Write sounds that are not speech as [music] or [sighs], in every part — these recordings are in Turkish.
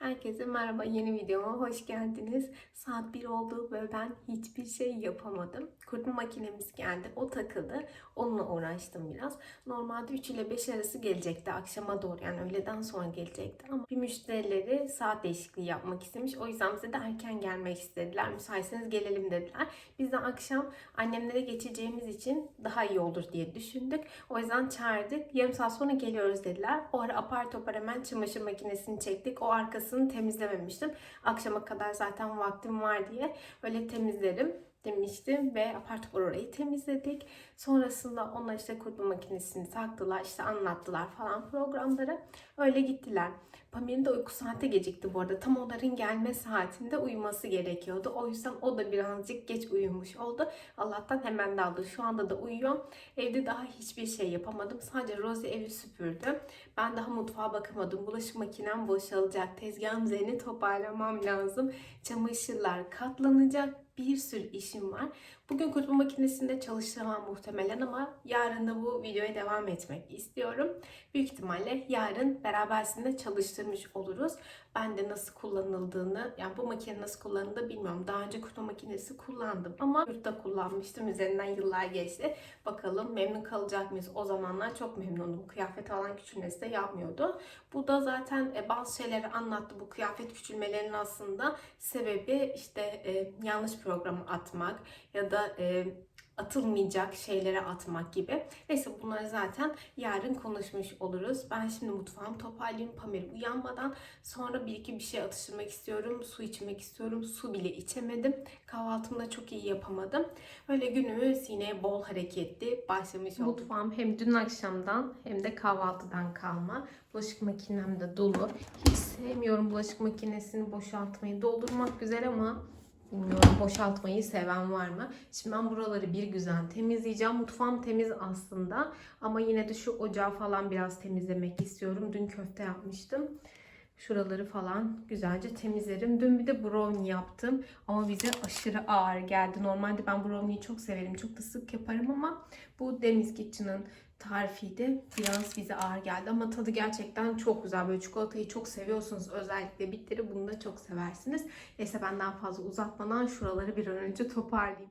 Herkese merhaba yeni videoma hoş geldiniz. Saat 1 oldu ve ben hiçbir şey yapamadım. Kurutma makinemiz geldi. O takıldı. Onunla uğraştım biraz. Normalde 3 ile 5 arası gelecekti akşama doğru yani öğleden sonra gelecekti ama bir müşterileri saat değişikliği yapmak istemiş. O yüzden bize de erken gelmek istediler. Müsaitseniz gelelim dediler. Biz de akşam annemlere geçeceğimiz için daha iyi olur diye düşündük. O yüzden çağırdık. Yarım saat sonra geliyoruz dediler. O ara apar topar hemen çamaşır makinesini çektik. O arkasını temizlememiştim. Akşama kadar zaten vaktim var diye öyle temizlerim demiştim ve apar topar orayı temizledik. Sonrasında onlar işte kurutma makinesini taktılar, işte anlattılar falan programları. Öyle gittiler. Pamir'in de uyku saati gecikti bu arada. Tam onların gelme saatinde uyuması gerekiyordu. O yüzden o da birazcık geç uyumuş oldu. Allah'tan hemen daldı. Şu anda da uyuyor. Evde daha hiçbir şey yapamadım. Sadece Rosie evi süpürdü. Ben daha mutfağa bakamadım. Bulaşık makinem boşalacak. Tezgahın üzerini toparlamam lazım. Çamaşırlar katlanacak. Bir sürü işim var. Bugün kurutma makinesinde çalıştıramam muhtemelen ama yarın da bu videoya devam etmek istiyorum. Büyük ihtimalle yarın berabersinde çalıştırmış oluruz. Ben de nasıl kullanıldığını, yani bu makine nasıl kullanıldığını bilmiyorum. Daha önce kurutma makinesi kullandım ama yurtta kullanmıştım. Üzerinden yıllar geçti. Bakalım memnun kalacak mıyız? O zamanlar çok memnundum. Kıyafet falan küçülmesi de yapmıyordu. Bu da zaten e, bazı şeyleri anlattı. Bu kıyafet küçülmelerinin aslında sebebi işte e, yanlış programı atmak ya da e, atılmayacak şeylere atmak gibi. Neyse bunları zaten yarın konuşmuş oluruz. Ben şimdi mutfağımı toparlayayım Pamir uyanmadan. Sonra bir iki bir şey atıştırmak istiyorum. Su içmek istiyorum. Su bile içemedim. Kahvaltımı da çok iyi yapamadım. Öyle günümüz yine bol hareketli başlamış oldu. Mutfağım hem dün akşamdan hem de kahvaltıdan kalma. Bulaşık makinem de dolu. Hiç sevmiyorum bulaşık makinesini boşaltmayı. Doldurmak güzel ama Bilmiyorum boşaltmayı seven var mı? Şimdi ben buraları bir güzel temizleyeceğim. Mutfağım temiz aslında. Ama yine de şu ocağı falan biraz temizlemek istiyorum. Dün köfte yapmıştım. Şuraları falan güzelce temizlerim. Dün bir de brownie yaptım. Ama bize aşırı ağır geldi. Normalde ben brownie'yi çok severim. Çok da sık yaparım ama bu Deniz Kitchen'ın tarifiydi. Biraz bize ağır geldi ama tadı gerçekten çok güzel. Böyle çikolatayı çok seviyorsunuz. Özellikle bitleri bunu da çok seversiniz. Neyse ben daha fazla uzatmadan şuraları bir an önce toparlayayım.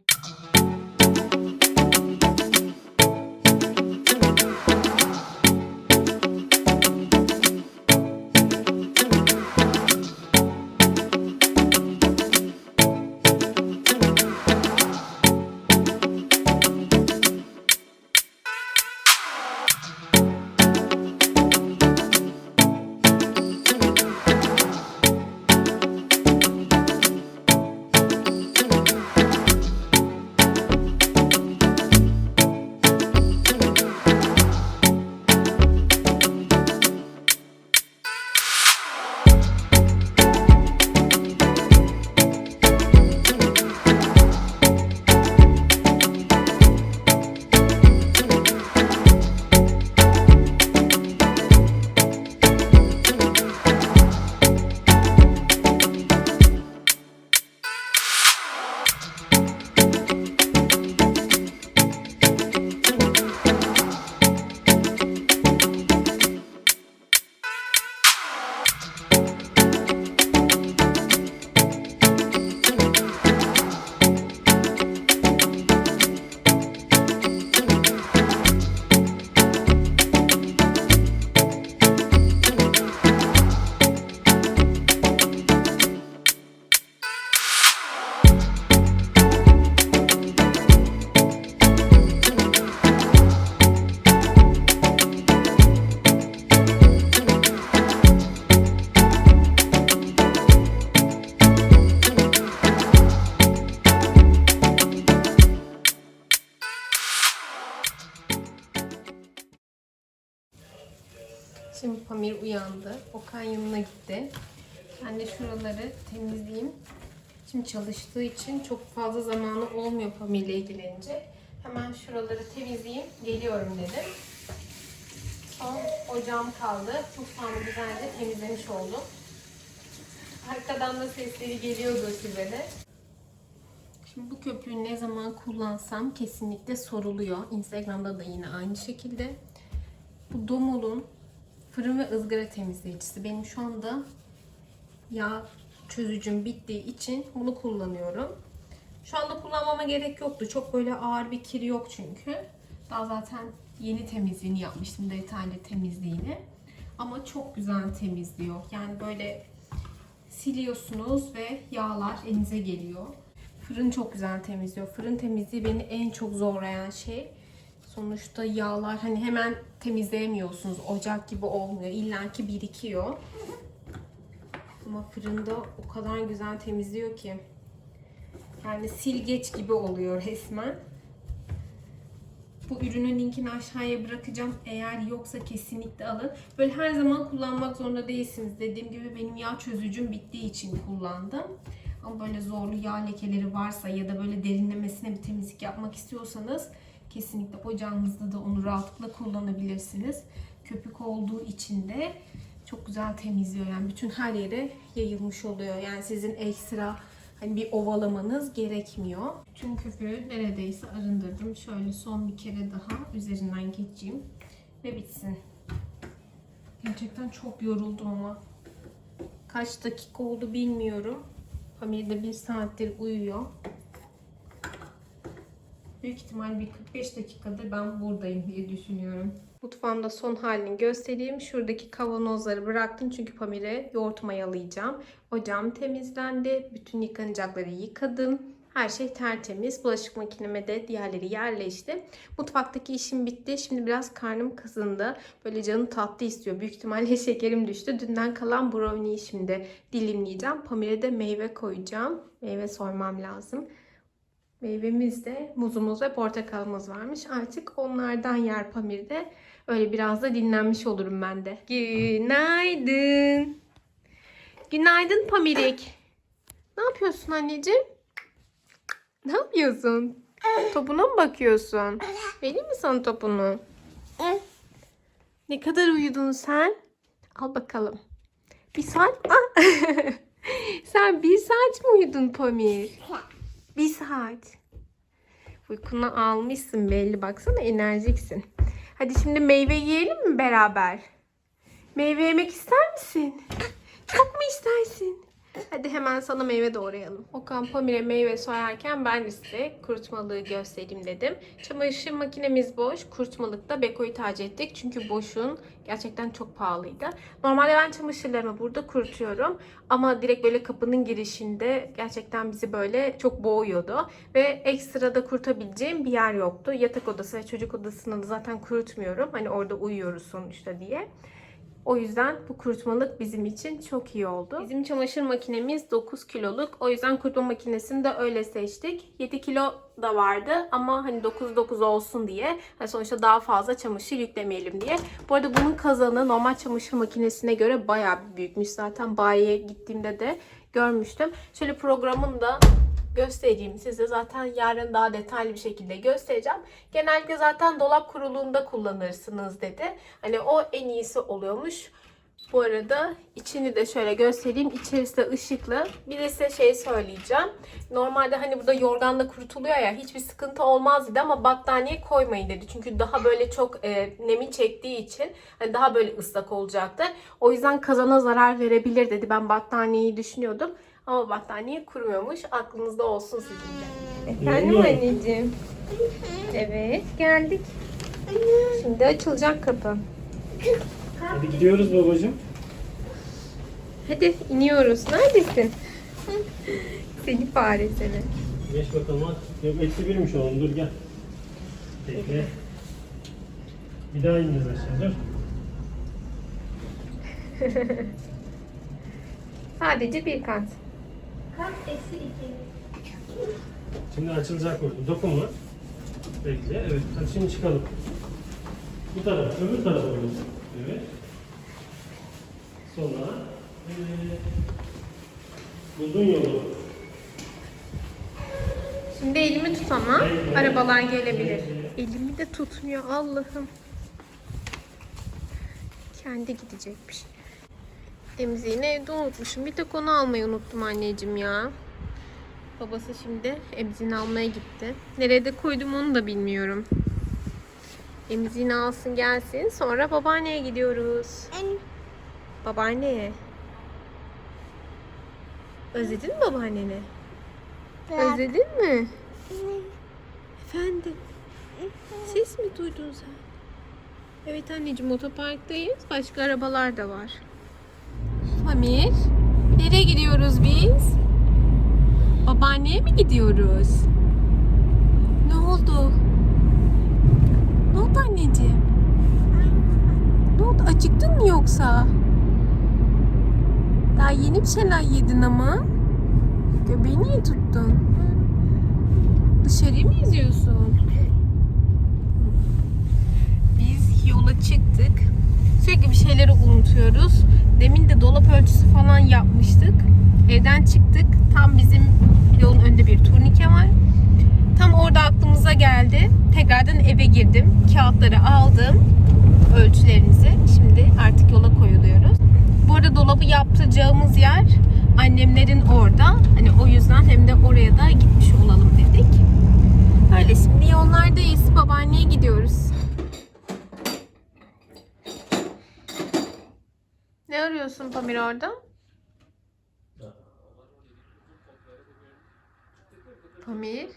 Şuraları temizleyeyim. Şimdi çalıştığı için çok fazla zamanı olmuyor Pamir'le ilgilenince. Hemen şuraları temizleyeyim. Geliyorum dedim. Son ocağım kaldı. Mutfağımı güzelce temizlemiş oldum. Arkadan da sesleri geliyordu size. Şimdi bu köpüğü ne zaman kullansam kesinlikle soruluyor. Instagram'da da yine aynı şekilde. Bu Domol'un fırın ve ızgara temizleyicisi. Benim şu anda yağ çözücüm bittiği için bunu kullanıyorum. Şu anda kullanmama gerek yoktu. Çok böyle ağır bir kir yok çünkü. Daha zaten yeni temizliğini yapmıştım. Detaylı temizliğini. Ama çok güzel temizliyor. Yani böyle siliyorsunuz ve yağlar elinize geliyor. Fırın çok güzel temizliyor. Fırın temizliği beni en çok zorlayan şey. Sonuçta yağlar hani hemen temizleyemiyorsunuz. Ocak gibi olmuyor. İlla ki birikiyor. Ama fırında o kadar güzel temizliyor ki. Yani silgeç gibi oluyor resmen. Bu ürünün linkini aşağıya bırakacağım. Eğer yoksa kesinlikle alın. Böyle her zaman kullanmak zorunda değilsiniz. Dediğim gibi benim yağ çözücüm bittiği için kullandım. Ama böyle zorlu yağ lekeleri varsa ya da böyle derinlemesine bir temizlik yapmak istiyorsanız kesinlikle ocağınızda da onu rahatlıkla kullanabilirsiniz. Köpük olduğu için de çok güzel temizliyor. Yani bütün her yere yayılmış oluyor. Yani sizin ekstra hani bir ovalamanız gerekmiyor. Bütün köpüğü neredeyse arındırdım. Şöyle son bir kere daha üzerinden geçeyim ve bitsin. Gerçekten çok yoruldum ama. Kaç dakika oldu bilmiyorum. Pamir de bir saattir uyuyor. Büyük ihtimal bir 45 dakikadır ben buradayım diye düşünüyorum. Mutfağımda son halini göstereyim. Şuradaki kavanozları bıraktım çünkü Pamir'e yoğurt mayalayacağım. Ocağım temizlendi. Bütün yıkanacakları yıkadım. Her şey tertemiz. Bulaşık makineme de diğerleri yerleşti. Mutfaktaki işim bitti. Şimdi biraz karnım kızındı. Böyle canım tatlı istiyor. Büyük ihtimalle [laughs] şekerim düştü. Dünden kalan brownie'yi şimdi dilimleyeceğim. Pamir'e de meyve koyacağım. Meyve soymam lazım. Meyvemizde muzumuz ve portakalımız varmış. Artık onlardan yer Pamir'de. Öyle biraz da dinlenmiş olurum ben de. Günaydın. Günaydın Pamirik. Ne yapıyorsun anneciğim? Ne yapıyorsun? Topuna mı bakıyorsun? Vereyim mi sana topunu? Ne kadar uyudun sen? Al bakalım. Bir saat... Ah! [laughs] sen bir saat mi uyudun Pamir? Bir saat. Uykunu almışsın belli. Baksana enerjiksin. Hadi şimdi meyve yiyelim mi beraber? Meyve yemek ister misin? Çok mu istersin? Hadi hemen sana meyve doğrayalım. Okan Pamir'e meyve soyarken ben size kurutmalığı göstereyim dedim. Çamaşır makinemiz boş. Kurutmalıkta Beko'yu tercih ettik. Çünkü boşun gerçekten çok pahalıydı. Normalde ben çamaşırlarımı burada kurutuyorum. Ama direkt böyle kapının girişinde gerçekten bizi böyle çok boğuyordu. Ve ekstra da kurutabileceğim bir yer yoktu. Yatak odası ve çocuk odasını da zaten kurutmuyorum. Hani orada uyuyoruz sonuçta diye. O yüzden bu kurutmalık bizim için çok iyi oldu. Bizim çamaşır makinemiz 9 kiloluk. O yüzden kurutma makinesini de öyle seçtik. 7 kilo da vardı ama hani 9-9 olsun diye. Hani sonuçta daha fazla çamaşır yüklemeyelim diye. Bu arada bunun kazanı normal çamaşır makinesine göre bayağı büyükmüş. Zaten bayiye gittiğimde de görmüştüm. Şöyle programını da göstereyim size. Zaten yarın daha detaylı bir şekilde göstereceğim. Genellikle zaten dolap kuruluğunda kullanırsınız dedi. Hani o en iyisi oluyormuş. Bu arada içini de şöyle göstereyim. İçerisi de ışıklı. Bir de size şey söyleyeceğim. Normalde hani burada yorganla kurutuluyor ya hiçbir sıkıntı olmaz dedi ama battaniye koymayın dedi. Çünkü daha böyle çok e, nemi çektiği için hani daha böyle ıslak olacaktı. O yüzden kazana zarar verebilir dedi. Ben battaniyeyi düşünüyordum. Ama battaniye kurumuyormuş. Aklınızda olsun sizin de. Efendim anneciğim. Evet geldik. Şimdi açılacak kapı. Hadi gidiyoruz babacığım. Hadi iniyoruz. Neredesin? Seni fare seni. Geç bakalım hadi. Yok eksi birmiş oğlum dur gel. Bekle. Bir daha ineceğiz aşağı dur. Sadece bir kat. Şimdi açılacak orada. Dokunma. Bekle. Evet. Hadi şimdi çıkalım. Bu tarafa. Öbür tarafa doğru. Evet. Sonra. Evet. Uzun yolu. Şimdi elimi tut ama Evet. arabalar gelebilir. Elimi de tutmuyor Allah'ım. Kendi gidecekmiş. Emziğini evde unutmuşum. Bir tek onu almayı unuttum anneciğim ya. Babası şimdi emziğini almaya gitti. Nerede koydum onu da bilmiyorum. Emziğini alsın gelsin. Sonra babaanneye gidiyoruz. Babaanneye. Özledin mi babaanneni? Özledin mi? Efendim? Ses mi duydun sen? Evet anneciğim otoparktayız. Başka arabalar da var. Pamir, nereye gidiyoruz biz? Babaanneye mi gidiyoruz? Ne oldu? Ne oldu anneciğim? Ne oldu? Acıktın mı yoksa? Daha yeni bir şeyler yedin ama. Göbeği niye tuttun? Dışarıyı mı izliyorsun? Biz yola çıktık. Sürekli bir şeyleri unutuyoruz. Demin de dolap ölçüsü falan yapmıştık. Evden çıktık. Tam bizim yolun önünde bir turnike var. Tam orada aklımıza geldi. Tekrardan eve girdim. Kağıtları aldım. Ölçülerinizi. Şimdi artık yola koyuluyoruz. Bu arada dolabı yaptıracağımız yer annemlerin orada. Hani o yüzden hem de oraya da gitmiş olalım dedik. Öyle şimdi yollardayız. Babaanneye gidiyoruz. Ne arıyorsun Pamir orada? Pamir.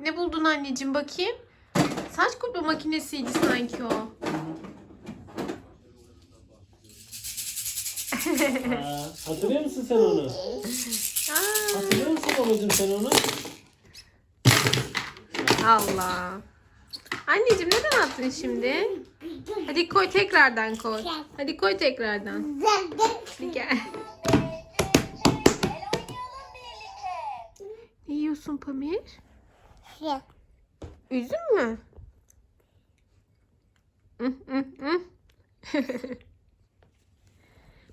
Ne buldun anneciğim bakayım? Saç kurutma makinesiydi sanki o. Aa, hatırlıyor musun sen onu? Aa, Hatırlıyor musun babacığım sen onu? Allah. Anneciğim neden attın şimdi? Hadi koy tekrardan koy. Hadi koy tekrardan. Gel. Ne yiyorsun Pamir? Üzüm mü? [laughs]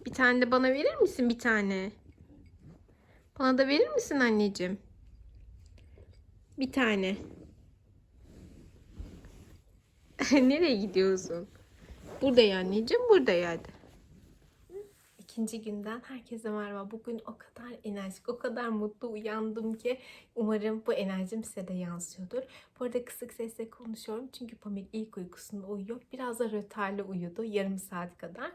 Bir tane de bana verir misin bir tane? Bana da verir misin anneciğim? Bir tane. [laughs] Nereye gidiyorsun? Burada ya anneciğim, burada hadi. İkinci günden herkese merhaba. Bugün o kadar enerjik, o kadar mutlu uyandım ki umarım bu enerjim size de yansıyordur. Bu arada kısık sesle konuşuyorum çünkü Pamir ilk uykusunda uyuyor. Biraz da rötarlı uyudu, yarım saat kadar.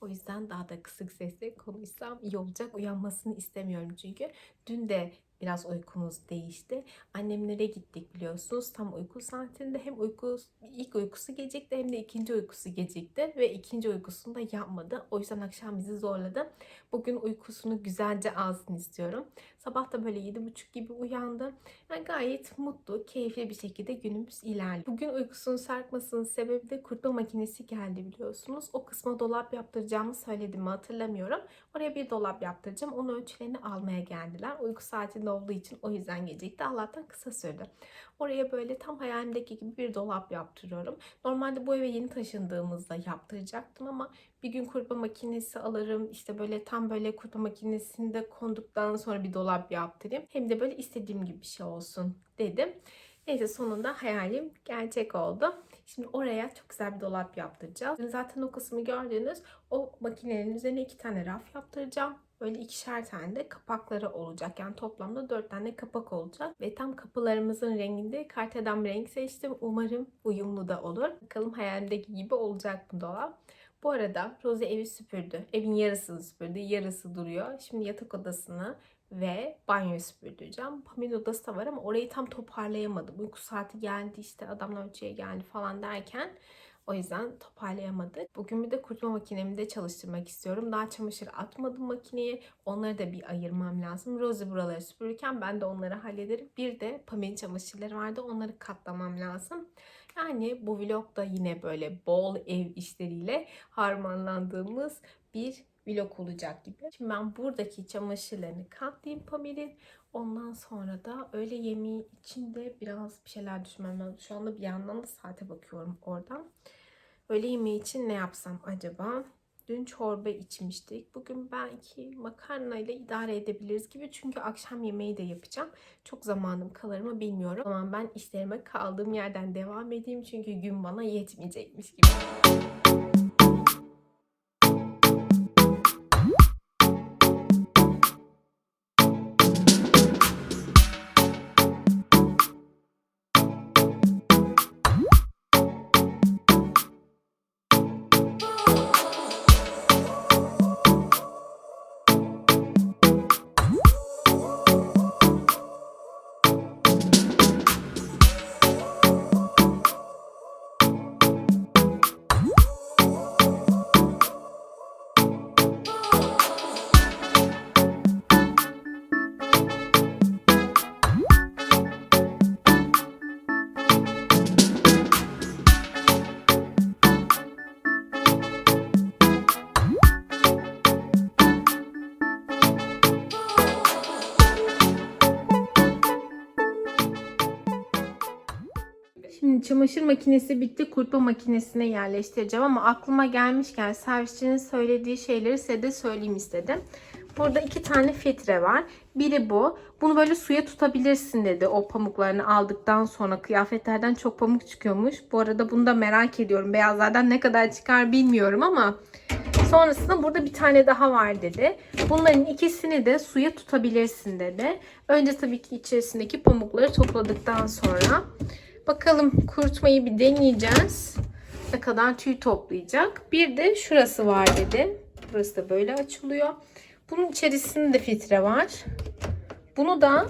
O yüzden daha da kısık sesle konuşsam iyi olacak. Uyanmasını istemiyorum çünkü. Dün de biraz uykumuz değişti. Annemlere gittik biliyorsunuz. Tam uyku saatinde hem uyku ilk uykusu gecikti hem de ikinci uykusu gecikti ve ikinci uykusunu da yapmadı. O yüzden akşam bizi zorladı. Bugün uykusunu güzelce alsın istiyorum. Sabah da böyle yedi buçuk gibi uyandı. Yani gayet mutlu, keyifli bir şekilde günümüz ilerliyor. Bugün uykusunun sarkmasının sebebi de kurutma makinesi geldi biliyorsunuz. O kısma dolap yaptıracağımı söyledim mi hatırlamıyorum. Oraya bir dolap yaptıracağım. Onun ölçülerini almaya geldiler. Uyku saatinde olduğu için o yüzden gecikti. Allah'tan kısa sürdü. Oraya böyle tam hayalimdeki gibi bir dolap yaptırıyorum. Normalde bu eve yeni taşındığımızda yaptıracaktım ama bir gün kurutma makinesi alırım. İşte böyle tam böyle kurutma makinesinde konduktan sonra bir dolap yaptırayım. Hem de böyle istediğim gibi bir şey olsun dedim. Neyse sonunda hayalim gerçek oldu. Şimdi oraya çok güzel bir dolap yaptıracağız. Zaten o kısmı gördüğünüz o makinenin üzerine iki tane raf yaptıracağım. Böyle ikişer tane de kapakları olacak. Yani toplamda dört tane kapak olacak. Ve tam kapılarımızın renginde karteden bir renk seçtim. Umarım uyumlu da olur. Bakalım hayalimdeki gibi olacak bu dolap. Bu arada Rosie evi süpürdü. Evin yarısını süpürdü. Yarısı duruyor. Şimdi yatak odasını ve banyoyu süpürdüreceğim. Pamir odası da var ama orayı tam toparlayamadım. Uyku saati geldi işte adamlar ölçüye geldi falan derken o yüzden toparlayamadık. Bugün bir de kurutma makinemi de çalıştırmak istiyorum. Daha çamaşır atmadım makineye. Onları da bir ayırmam lazım. Rosie buraları süpürürken ben de onları hallederim. Bir de Pamir'in çamaşırları vardı. Onları katlamam lazım. Yani bu vlog da yine böyle bol ev işleriyle harmanlandığımız bir vlog olacak gibi. Şimdi ben buradaki çamaşırlarını katlayayım Pamir'in. Ondan sonra da öğle yemeği için de biraz bir şeyler düşünmem lazım. Şu anda bir yandan da saate bakıyorum oradan. Öğle yemeği için ne yapsam acaba? Dün çorba içmiştik. Bugün belki makarnayla idare edebiliriz gibi. Çünkü akşam yemeği de yapacağım. Çok zamanım kalır mı bilmiyorum. O zaman ben işlerime kaldığım yerden devam edeyim. Çünkü gün bana yetmeyecekmiş gibi. Çamaşır makinesi bitti. Kurutma makinesine yerleştireceğim ama aklıma gelmişken servisçinin söylediği şeyleri size de söyleyeyim istedim. Burada iki tane filtre var. Biri bu. Bunu böyle suya tutabilirsin dedi. O pamuklarını aldıktan sonra kıyafetlerden çok pamuk çıkıyormuş. Bu arada bunu da merak ediyorum. Beyazlardan ne kadar çıkar bilmiyorum ama sonrasında burada bir tane daha var dedi. Bunların ikisini de suya tutabilirsin dedi. Önce tabii ki içerisindeki pamukları topladıktan sonra bakalım kurutmayı bir deneyeceğiz. Ne kadar tüy toplayacak. Bir de şurası var dedi. Burası da böyle açılıyor. Bunun içerisinde de filtre var. Bunu da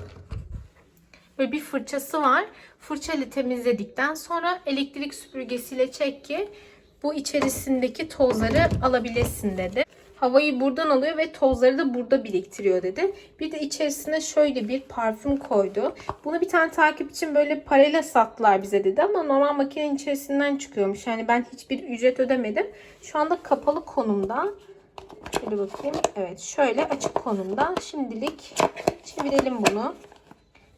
böyle bir fırçası var. Fırçayla temizledikten sonra elektrik süpürgesiyle çek ki bu içerisindeki tozları alabilesin dedi. Havayı buradan alıyor ve tozları da burada biriktiriyor dedi. Bir de içerisine şöyle bir parfüm koydu. Bunu bir tane takipçim böyle parayla sattılar bize dedi ama normal makinenin içerisinden çıkıyormuş. Yani ben hiçbir ücret ödemedim. Şu anda kapalı konumda. Şöyle bakayım. Evet şöyle açık konumda. Şimdilik çevirelim bunu.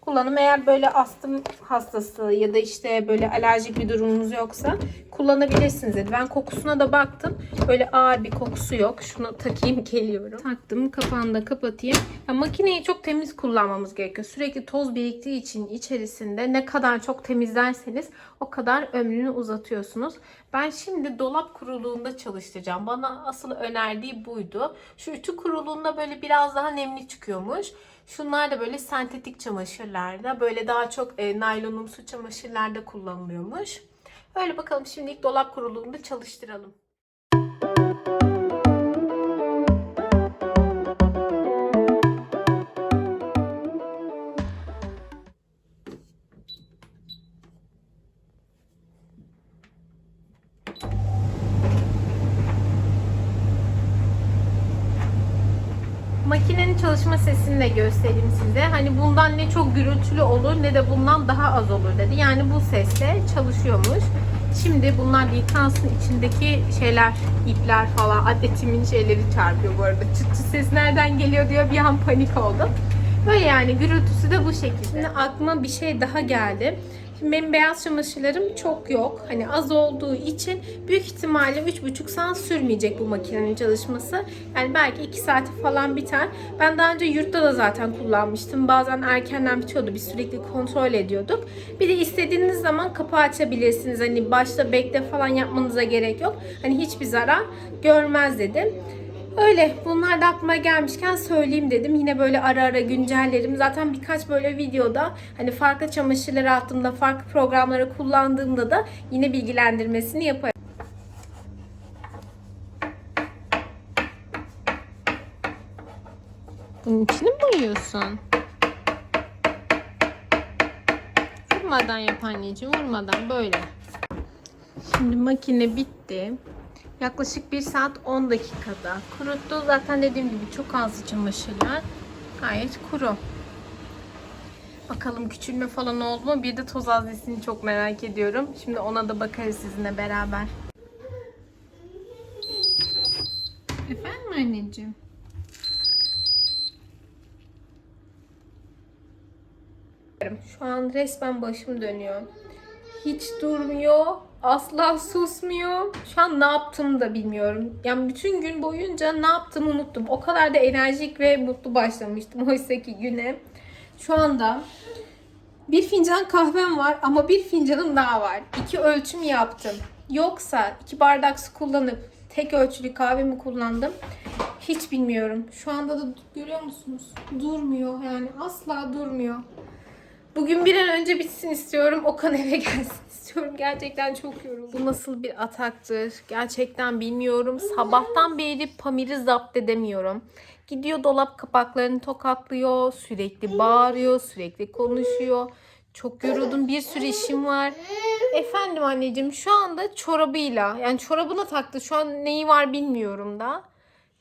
Kullanım eğer böyle astım hastası ya da işte böyle alerjik bir durumunuz yoksa kullanabilirsiniz dedi. Ben kokusuna da baktım. Böyle ağır bir kokusu yok. Şunu takayım [laughs] geliyorum. Taktım kapağını da kapatayım. Ya makineyi çok temiz kullanmamız gerekiyor. Sürekli toz biriktiği için içerisinde ne kadar çok temizlerseniz o kadar ömrünü uzatıyorsunuz. Ben şimdi dolap kuruluğunda çalıştıracağım. Bana asıl önerdiği buydu. Şu ütü kuruluğunda böyle biraz daha nemli çıkıyormuş. Şunlar da böyle sentetik çamaşırlarda, böyle daha çok e, naylonumsu çamaşırlarda kullanılıyormuş. Öyle bakalım şimdilik dolap kuruluğunda çalıştıralım. Hani bundan ne çok gürültülü olur ne de bundan daha az olur dedi. Yani bu sesle çalışıyormuş. Şimdi bunlar bir yıkansın içindeki şeyler, ipler falan, adetimin şeyleri çarpıyor bu arada. Çıt çıt ses nereden geliyor diyor bir an panik oldum. Böyle yani gürültüsü de bu şekilde. Şimdi aklıma bir şey daha geldi. Şimdi benim beyaz çamaşırlarım çok yok. Hani az olduğu için büyük ihtimalle 3,5 saat sürmeyecek bu makinenin çalışması. Yani belki 2 saati falan biter. Ben daha önce yurtta da zaten kullanmıştım. Bazen erkenden bitiyordu. Biz sürekli kontrol ediyorduk. Bir de istediğiniz zaman kapı açabilirsiniz. Hani başta bekle falan yapmanıza gerek yok. Hani hiçbir zarar görmez dedim. Öyle bunlar da aklıma gelmişken söyleyeyim dedim. Yine böyle ara ara güncellerim. Zaten birkaç böyle videoda hani farklı çamaşırları attığımda, farklı programları kullandığımda da yine bilgilendirmesini yaparım. Bunun içini mi boyuyorsun? Vurmadan yap anneciğim, vurmadan böyle. Şimdi makine bitti. Yaklaşık 1 saat 10 dakikada kuruttu. Zaten dediğim gibi çok az çamaşırlar. Gayet kuru. Bakalım küçülme falan oldu mu? Bir de toz haznesini çok merak ediyorum. Şimdi ona da bakarız sizinle beraber. Efendim anneciğim? Şu an resmen başım dönüyor. Hiç durmuyor. Asla susmuyor. Şu an ne yaptığımı da bilmiyorum. Yani bütün gün boyunca ne yaptığımı unuttum. O kadar da enerjik ve mutlu başlamıştım [laughs] oysa ki güne. Şu anda bir fincan kahvem var ama bir fincanım daha var. İki ölçüm yaptım. Yoksa iki bardak su kullanıp tek ölçülü kahvemi kullandım. Hiç bilmiyorum. Şu anda da görüyor musunuz? Durmuyor yani asla durmuyor. Bugün bir an önce bitsin istiyorum. Okan eve [laughs] gelsin istiyorum. Gerçekten çok yoruldum. Bu nasıl bir ataktır? Gerçekten bilmiyorum. Sabahtan beri Pamir'i zapt edemiyorum. Gidiyor dolap kapaklarını tokatlıyor. Sürekli bağırıyor. Sürekli konuşuyor. Çok yoruldum. Bir sürü işim var. Efendim anneciğim şu anda çorabıyla yani çorabına taktı. Şu an neyi var bilmiyorum da.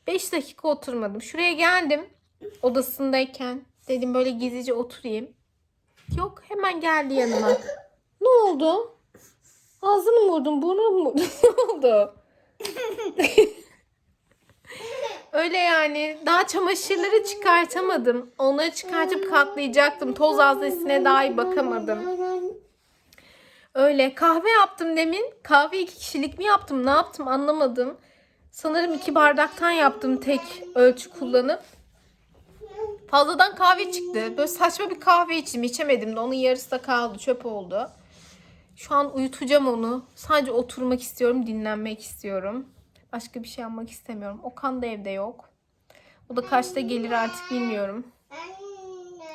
5 dakika oturmadım. Şuraya geldim odasındayken. Dedim böyle gizlice oturayım. Yok hemen geldi yanıma. Ne oldu? Ağzını mı vurdun? Burnunu mu vurdun? [laughs] ne oldu? Öyle yani. Daha çamaşırları çıkartamadım. Onları çıkartıp katlayacaktım. Toz haznesine dahi bakamadım. Öyle kahve yaptım demin. Kahve iki kişilik mi yaptım? Ne yaptım anlamadım. Sanırım iki bardaktan yaptım tek ölçü kullanıp. Fazladan kahve çıktı. Böyle saçma bir kahve içtim. içemedim de onun yarısı da kaldı. Çöp oldu. Şu an uyutacağım onu. Sadece oturmak istiyorum. Dinlenmek istiyorum. Başka bir şey yapmak istemiyorum. Okan da evde yok. O da kaçta gelir artık bilmiyorum.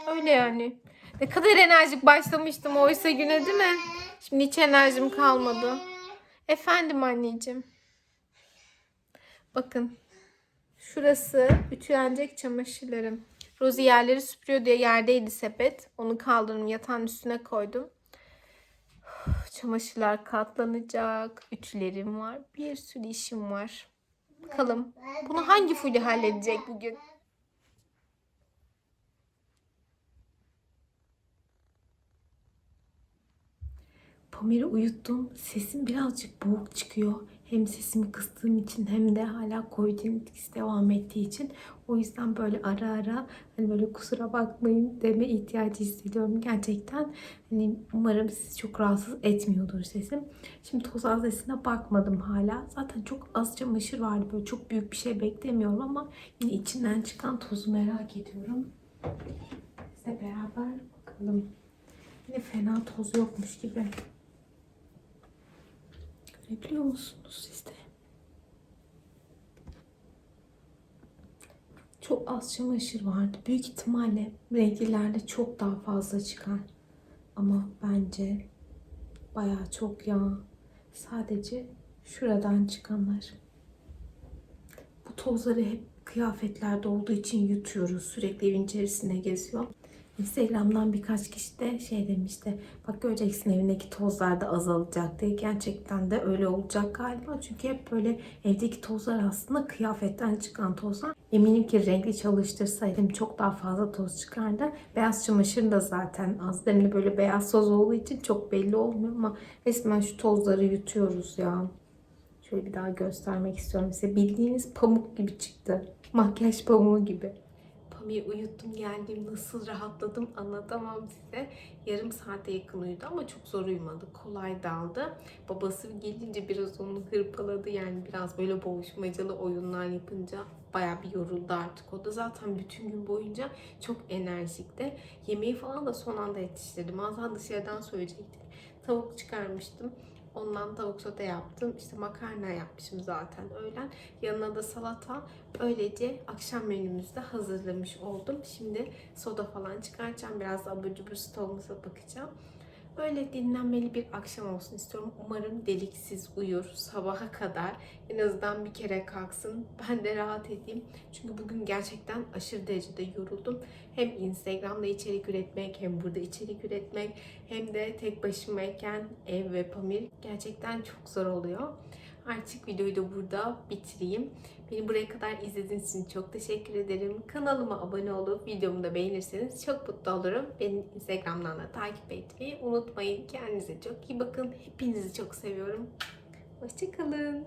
Öyle yani. Ne kadar enerjik başlamıştım oysa güne değil mi? Şimdi hiç enerjim kalmadı. Efendim anneciğim. Bakın. Şurası ütülenecek çamaşırlarım. Rozi yerleri süpürüyor diye yerdeydi sepet. Onu kaldırdım yatağın üstüne koydum. [sighs] Çamaşırlar katlanacak. Ütülerim var. Bir sürü işim var. Bakalım. Bunu hangi Fuli halledecek bugün? Pamir'i uyuttum. Sesim birazcık boğuk çıkıyor. Hem sesimi kıstığım için hem de hala Covid-19 devam ettiği için. O yüzden böyle ara ara hani böyle kusura bakmayın deme ihtiyacı hissediyorum gerçekten. Hani umarım sizi çok rahatsız etmiyordur sesim. Şimdi toz azesine bakmadım hala. Zaten çok az çamaşır vardı. Böyle çok büyük bir şey beklemiyorum ama yine içinden çıkan tozu merak ediyorum. Sizle beraber bakalım. Yine fena toz yokmuş gibi. Görebiliyor musunuz siz de? Çok az çamaşır vardı. Büyük ihtimalle renklilerle çok daha fazla çıkar. Ama bence bayağı çok ya. Sadece şuradan çıkanlar. Bu tozları hep kıyafetlerde olduğu için yutuyoruz. Sürekli evin içerisine geziyor. Instagram'dan birkaç kişi de şey demişti. Bak göreceksin evindeki tozlar da azalacak diye. Gerçekten de öyle olacak galiba. Çünkü hep böyle evdeki tozlar aslında kıyafetten çıkan tozlar. Eminim ki renkli çalıştırsaydım çok daha fazla toz çıkardı. Beyaz çamaşır da zaten az. Demli böyle beyaz toz olduğu için çok belli olmuyor ama resmen şu tozları yutuyoruz ya. Şöyle bir daha göstermek istiyorum size. Bildiğiniz pamuk gibi çıktı. Makyaj pamuğu gibi. Pamir uyuttum geldim nasıl rahatladım anlatamam size. Yarım saate yakın uyudu ama çok zor uyumadı. Kolay daldı. Babası gelince biraz onu hırpaladı. Yani biraz böyle boğuşmacalı oyunlar yapınca baya bir yoruldu artık o da. Zaten bütün gün boyunca çok enerjikti. Yemeği falan da son anda yetiştirdim. Az daha dışarıdan söyleyecektik. Tavuk çıkarmıştım. Ondan tavuk sote yaptım. İşte makarna yapmışım zaten öğlen. Yanına da salata. Böylece akşam menümüzü de hazırlamış oldum. Şimdi soda falan çıkaracağım. Biraz abur cubur stoğumuza bakacağım. Öyle dinlenmeli bir akşam olsun istiyorum. Umarım deliksiz uyur sabaha kadar. En azından bir kere kalksın. Ben de rahat edeyim. Çünkü bugün gerçekten aşırı derecede yoruldum. Hem Instagram'da içerik üretmek hem burada içerik üretmek hem de tek başımayken ev ve Pamir gerçekten çok zor oluyor. Artık videoyu da burada bitireyim. Beni buraya kadar izlediğiniz için çok teşekkür ederim. Kanalıma abone olup videomu da beğenirseniz çok mutlu olurum. Beni Instagram'dan da takip etmeyi unutmayın. Kendinize çok iyi bakın. Hepinizi çok seviyorum. Hoşçakalın.